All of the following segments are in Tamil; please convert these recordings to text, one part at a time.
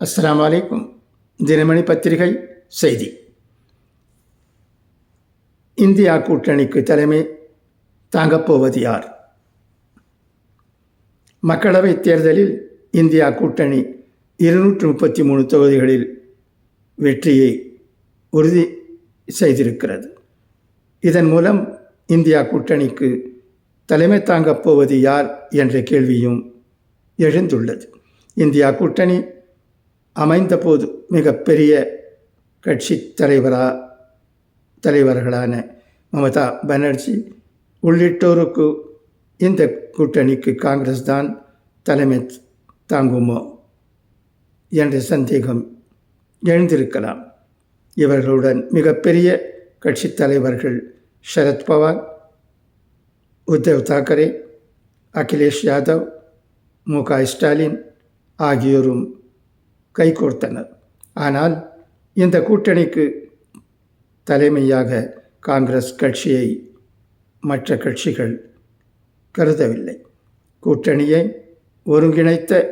அஸ்லாம் வலைக்கும் தினமணி பத்திரிகை செய்தி. இந்தியா கூட்டணிக்கு தலைமை தாங்கப்போவது யார்? மக்களவைத் தேர்தலில் இந்தியா கூட்டணி இருநூற்று முப்பத்தி மூணு தொகுதிகளில் வெற்றியை உறுதி செய்திருக்கிறது. இதன் மூலம் இந்தியா கூட்டணிக்கு தலைமை தாங்கப் போவது யார் என்ற கேள்வியும் எழுந்துள்ளது. இந்தியா கூட்டணி அமைந்தபோது மிகப்பெரிய கட்சி தலைவரா தலைவர்களான மமதா பானர்ஜி உள்ளிட்டோருக்கு இந்த கூட்டணிக்கு காங்கிரஸ் தான் தலைமை தாங்குமோ என்ற சந்தேகம் எழுந்திருக்கலாம். இவர்களுடன் மிகப்பெரிய கட்சி தலைவர்கள் சரத்பவார் உத்தவ் தாக்கரே அகிலேஷ் யாதவ் மு க ஸ்டாலின் ஆகியோரும் கைகோர்த்தனர் ஆனால் இந்த கூட்டணிக்கு தலைமையாக காங்கிரஸ் கட்சியை மற்ற கட்சிகள் கருதவில்லை. கூட்டணியை ஒருங்கிணைத்த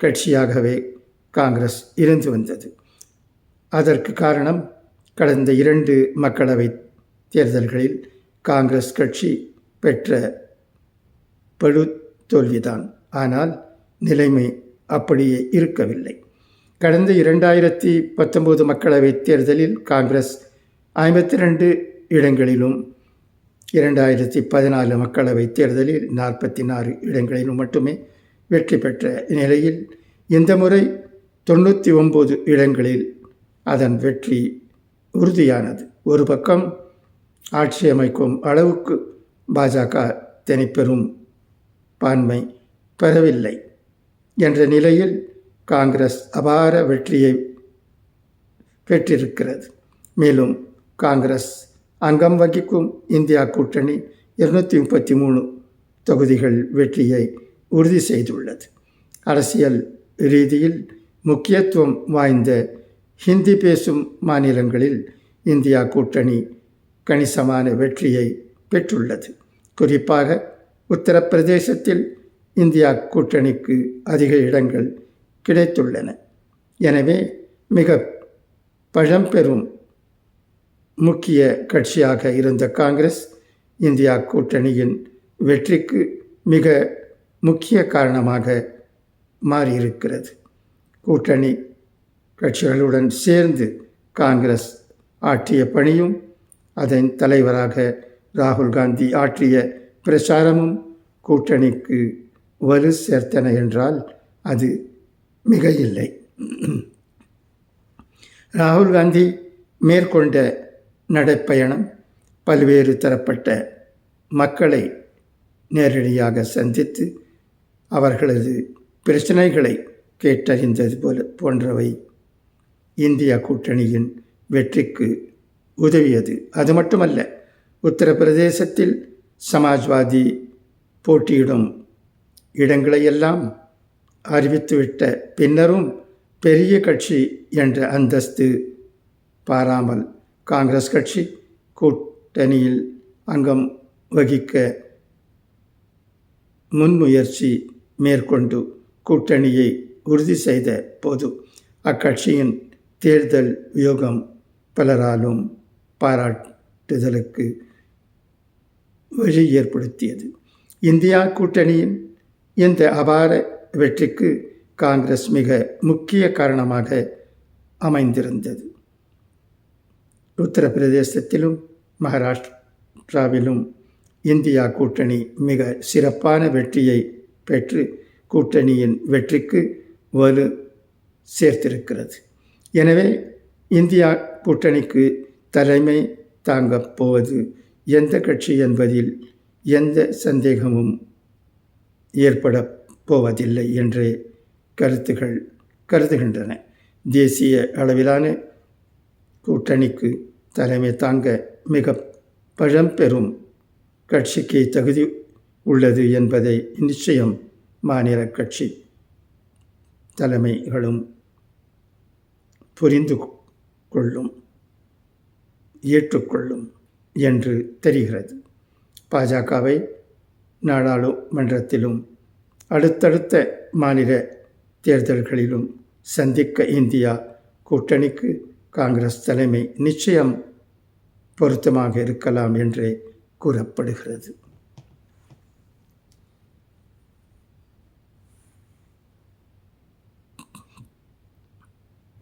கட்சியாகவே காங்கிரஸ் இருந்து வந்தது. அதற்கு காரணம் கடந்த இரண்டு மக்களவை தேர்தல்களில் காங்கிரஸ் கட்சி பெற்ற பழு தோல்விதான். ஆனால் நிலைமை அப்படியே இருக்கவில்லை. கடந்த இரண்டாயிரத்தி பத்தொம்போது மக்களவைத் தேர்தலில் காங்கிரஸ் ஐம்பத்தி ரெண்டு இடங்களிலும் இரண்டாயிரத்தி பதினாலு மக்களவைத் தேர்தலில் நாற்பத்தி நாலு இடங்களிலும் மட்டுமே வெற்றி பெற்ற நிலையில் இந்த முறை தொண்ணூற்றி ஒம்பது இடங்களில் அதன் வெற்றி உறுதியானது. ஒரு பக்கம் ஆட்சி அமைக்கும் அளவுக்கு பாஜக தனிப்பெரும் பான்மை பெறவில்லை என்ற நிலையில் காங்கிரஸ் அபார வெற்றியை பெற்றிருக்கிறது. மேலும் காங்கிரஸ் அங்கம் வகிக்கும் இந்தியா கூட்டணி இருநூற்றி முப்பத்தி மூணு தொகுதிகள் வெற்றியை உறுதி செய்துள்ளது. அரசியல் ரீதியில் முக்கியத்துவம் வாய்ந்த ஹிந்தி பேசும் மாநிலங்களில் இந்தியா கூட்டணி கணிசமான வெற்றியை பெற்றுள்ளது. குறிப்பாக உத்தரப்பிரதேசத்தில் இந்தியா கூட்டணிக்கு அதிக இடங்கள் கிடைத்துள்ளன. எனவே மிக பழம்பெரும் முக்கிய கட்சியாக இருந்த காங்கிரஸ் இந்தியா கூட்டணியின் வெற்றிக்கு மிக முக்கிய காரணமாக மாறியிருக்கிறது. கூட்டணி கட்சிகளுடன் சேர்ந்து காங்கிரஸ் ஆற்றிய பணியும் அதன் தலைவராக ராகுல் காந்தி ஆற்றிய பிரச்சாரமும் கூட்டணிக்கு வலு சேர்த்தன என்றால் அது மிக இல்லை ராகுல் காந்தி மேற்கொண்ட நடைப்பயணம் பல்வேறு தரப்பட்ட மக்களை நேரடியாக சந்தித்து அவர்களது பிரச்சனைகளை கேட்டறிந்தது போல போன்றவை இந்தியா கூட்டணியின் வெற்றிக்கு உதவியது. அது மட்டுமல்ல உத்தரப்பிரதேசத்தில் சமாஜ்வாதி போட்டியிடும் இடங்களையெல்லாம் அறிவித்துவிட்ட பின்னரும் பெரிய கட்சி என்ற அந்தஸ்து பாராமல் காங்கிரஸ் கட்சி கூட்டணியில் அங்கம் வகிக்க முன்முயற்சி மேற்கொண்டு கூட்டணியை உறுதி செய்த போது அக்கட்சியின் தேர்தல் வியோகம் பலராலும் பாராட்டுதலுக்கு வழி ஏற்படுத்தியது. இந்தியா கூட்டணியின் இந்த அபார வெற்றிக்கு காங்கிரஸ் மிக முக்கிய காரணமாக அமைந்திருந்தது. உத்தரப்பிரதேசத்திலும் மகாராஷ்டிராவிலும் இந்தியா கூட்டணி மிக சிறப்பான வெற்றியை பெற்று கூட்டணியின் வெற்றிக்கு வலு சேர்த்திருக்கிறது. எனவே இந்தியா கூட்டணிக்கு தலைமை தாங்கப் போவது எந்த கட்சி என்பதில் எந்த சந்தேகமும் ஏற்பட போவதில்லை என்று கருத்துகள் கருதுகின்றன. தேசிய அளவிலான கூட்டணிக்கு தலைமை தாங்க மிக பழம்பெறும் கட்சிக்கு தகுதி உள்ளது என்பதை நிச்சயம் மாநில கட்சி தலைமைகளும் புரிந்து கொள்ளும் ஏற்றுக்கொள்ளும் என்று தெரிகிறது. பாஜகவை நாடாளுமன்றத்திலும் அடுத்தடுத்த மாநில தேர்தல்களிலும் சந்திக்க இந்தியா கூட்டணிக்கு காங்கிரஸ் தலைமை நிச்சயம் பொருத்தமாக இருக்கலாம் என்றே கூறப்படுகிறது.